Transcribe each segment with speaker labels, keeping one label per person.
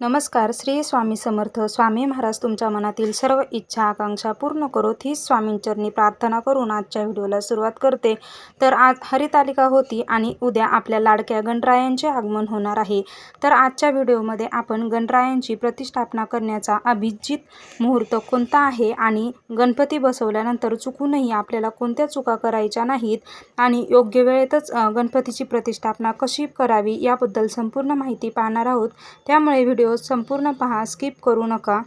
Speaker 1: नमस्कार श्री स्वामी समर्थ. स्वामी महाराज तुमच्या मनातील सर्व इच्छा आकांक्षा पूर्ण करोत हीच स्वामींचरणी प्रार्थना करून आजच्या व्हिडिओला सुरुवात करते. तर आज हरितालिका होती आणि उद्या आपल्या लाडक्या गणरायांचे आगमन होणार आहे. तर आजच्या व्हिडिओमध्ये आपण गणरायांची प्रतिष्ठापना करण्याचा अभिजित मुहूर्त कोणता आहे आणि गणपती बसवल्यानंतर चुकूनही आपल्याला कोणत्या चुका करायच्या नाहीत आणि योग्य वेळेतच गणपतीची प्रतिष्ठापना कशी करावी याबद्दल संपूर्ण माहिती पाहणार आहोत. त्यामुळे व्हिडिओ संपूर्ण पहा स्किप करू नका.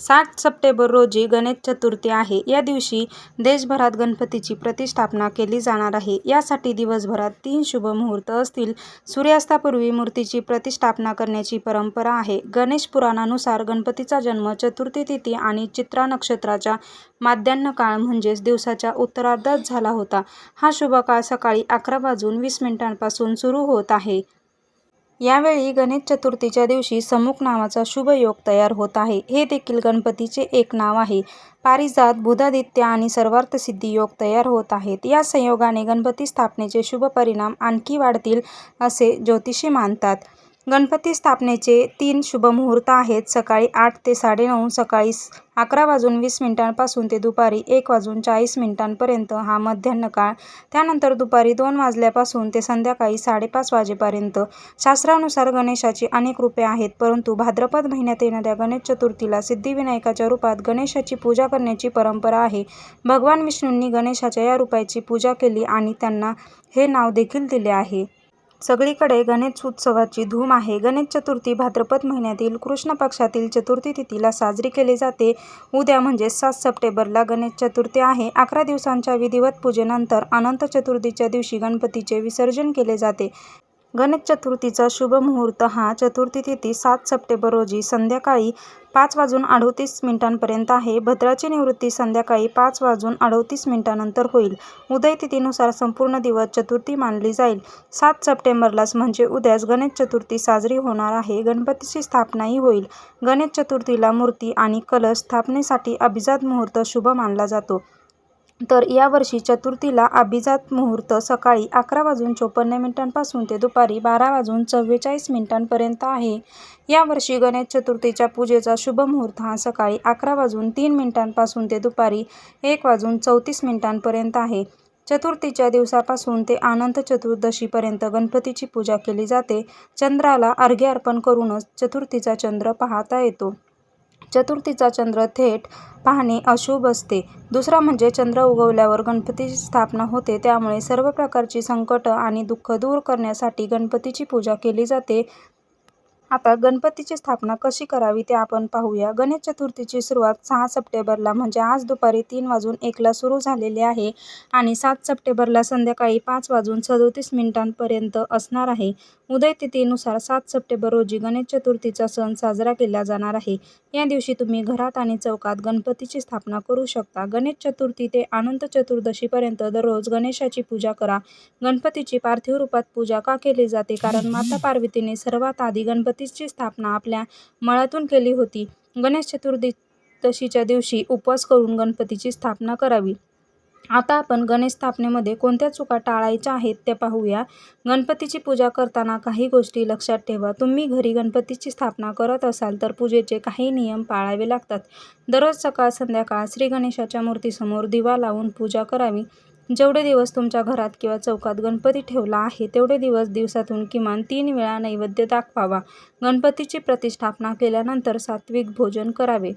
Speaker 1: सात सप्टेंबर रोजी गणेश चतुर्थी आहे. या दिवशी देशभरात गणपतीची प्रतिष्ठापना केली जाणार आहे. यासाठी दिवसभरात तीन शुभ मुहूर्त असतील. सूर्यास्तापूर्वी मूर्तीची प्रतिष्ठापना करण्याची परंपरा आहे. गणेश पुराणानुसार गणपतीचा जन्म चतुर्थी तिथी आणि चित्रा नक्षत्राच्या माध्यान्ह काळ म्हणजेच दिवसाच्या उत्तरार्धात झाला होता. हा शुभ काळ सकाळी अकरा वाजून वीस मिनिटांपासून सुरू होत आहे. यावेळी गणेश चतुर्थीच्या दिवशी समुख नावाचा शुभ योग तयार होत आहे. हे देखील गणपतीचे एक नाव आहे. पारिजात बुधादित्य आणि सर्वार्थ सिद्धी योग तयार होत आहेत. या संयोगाने गणपती स्थापनेचे शुभ परिणाम आणखी वाढतील असे ज्योतिषी मानतात. गणपती स्थापनेचे तीन शुभ मुहूर्त आहेत. सकाळी आठ ते साडेनऊ सकाळी अकरा वाजून वीस मिनिटांपासून ते दुपारी एक वाजून चाळीस मिनिटांपर्यंत हा मध्यान्ह काळ. त्यानंतर दुपारी दोन वाजल्यापासून ते संध्याकाळी साडेपाच वाजेपर्यंत. शास्त्रानुसार गणेशाची अनेक रूपे आहेत परंतु भाद्रपद महिन्यात येणाऱ्या गणेश चतुर्थीला सिद्धिविनायकाच्या रूपात गणेशाची पूजा करण्याची परंपरा आहे. भगवान विष्णूंनी गणेशाच्या या रूपाची पूजा केली आणि त्यांना हे नाव देखील दिले आहे. सगळीकडे गणेश उत्सवाची धूम आहे. गणेश चतुर्थी भाद्रपद महिन्यातील कृष्ण पक्षातील चतुर्थी तिथीला साजरी केली जाते. उद्या म्हणजे सात सप्टेंबरला गणेश चतुर्थी आहे. अकरा दिवसांच्या विधिवत पूजेनंतर अनंत चतुर्थीच्या दिवशी गणपतीचे विसर्जन केले जाते. गणेश चतुर्थीचा शुभ मुहूर्त हा चतुर्थी तिथी सात सप्टेंबर रोजी संध्याकाळी पाच वाजून अडोतीस मिनिटांपर्यंत आहे. भद्राची निवृत्ती संध्याकाळी पाच वाजून अडोतीस मिनिटानंतर होईल. उदय तिथीनुसार संपूर्ण दिवस चतुर्थी मानली जाईल. सात सप्टेंबरलाच म्हणजे उद्याच गणेश चतुर्थी साजरी होणार आहे. गणपतीची स्थापनाही होईल. गणेश चतुर्थीला मूर्ती आणि कलश स्थापनेसाठी अभिजात मुहूर्त शुभ मानला जातो. तर यावर्षी चतुर्थीला अभिजात मुहूर्त सकाळी अकरा वाजून चोपन्न मिनिटांपासून ते दुपारी बारा वाजून चव्वेचाळीस मिनिटांपर्यंत आहे. यावर्षी गणेश चतुर्थीच्या पूजेचा शुभ मुहूर्त हा सकाळी अकरा वाजून तीन मिनिटांपासून ते दुपारी एक वाजून चौतीस मिनिटांपर्यंत आहे. चतुर्थीच्या दिवसापासून ते अनंत चतुर्दशीपर्यंत गणपतीची पूजा केली जाते. चंद्राला अर्घ्य अर्पण करूनच चतुर्थीचा चंद्र पाहता येतो. चतुर्थीचा चंद्र थेट पाहणे अशुभ असते. दुसरा म्हणजे चंद्र उगवल्यावर गणपतीची स्थापना होते. त्यामुळे सर्व प्रकारची संकट आणि दुःख दूर करण्यासाठी गणपतीची पूजा केली जाते. आता गणपतीची स्थापना कशी करावी ते आपण पाहूया. गणेश चतुर्थीची सुरुवात सहा सप्टेंबरला म्हणजे आज दुपारी तीन वाजून एकला सुरू झालेली आहे आणि सात सप्टेंबरला संध्याकाळी पाच वाजून सदोतीस मिनिटांपर्यंत असणार आहे. उदय तिथीनुसार सात सप्टेंबर रोजी गणेश चतुर्थीचा सण साजरा केला जाणार आहे. या दिवशी तुम्ही घरात आणि चौकात गणपतीची स्थापना करू शकता. गणेश चतुर्थी ते अनंत चतुर्दशीपर्यंत दररोज गणेशाची पूजा करा. गणपतीची पार्थिव रूपात पूजा का केली जाते? कारण माता पार्वतीने सर्वात आधी गणपती गणपतीची स्थापना आपल्या मळातून केली होती. गणेश चतुर्दशीच्या दिवशी उपवास करून गणपतीची स्थापना करावी. आता आपण गणेश स्थापनेमध्ये कोणत्या चुका टाळायच्या आहेत ते पाहूया. गणपतीची पूजा करताना काही गोष्टी लक्षात ठेवा. तुम्ही घरी गणपतीची स्थापना करत असाल तर पूजेचे काही नियम पाळावे लागतात. दररोज सकाळ संध्याकाळ श्री गणेशाच्या मूर्तीसमोर दिवा लावून पूजा करावी. जेवढे दिवस तुमच्या घरात किंवा चौकात गणपती ठेवला आहे तेवढे दिवस दिवसातून किमान तीन वेळा नैवेद्य दाखवावा. गणपतीची प्रतिष्ठापना केल्यानंतर सात्विक भोजन करावे.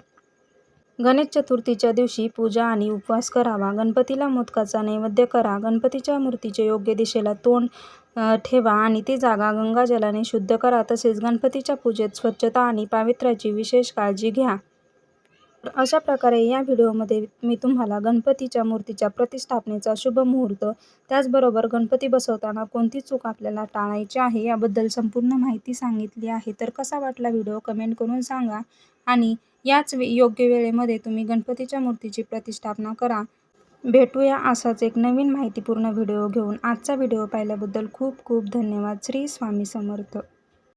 Speaker 1: गणेश चतुर्थीच्या दिवशी पूजा आणि उपवास करावा. गणपतीला मोदकाचा नैवेद्य करा. गणपतीच्या मूर्तीचे योग्य दिशेला तोंड ठेवा आणि ती जागा गंगाजलाने शुद्ध करा. तसेच गणपतीच्या पूजेत स्वच्छता आणि पावित्र्याची विशेष काळजी घ्या. तर अशा प्रकारे या व्हिडिओमध्ये मी तुम्हाला गणपतीच्या मूर्तीच्या प्रतिष्ठापनेचा शुभ मुहूर्त त्याचबरोबर गणपती बसवताना कोणती चूक आपल्याला टाळायची आहे याबद्दल संपूर्ण माहिती सांगितली आहे. तर कसा वाटला व्हिडिओ कमेंट करून सांगा आणि याच वे योग्य वेळेमध्ये तुम्ही गणपतीच्या मूर्तीची प्रतिष्ठापना करा. भेटूया असाच एक नवीन माहितीपूर्ण व्हिडिओ घेऊन. आजचा व्हिडिओ पाहिल्याबद्दल खूप खूप धन्यवाद. श्री स्वामी समर्थ.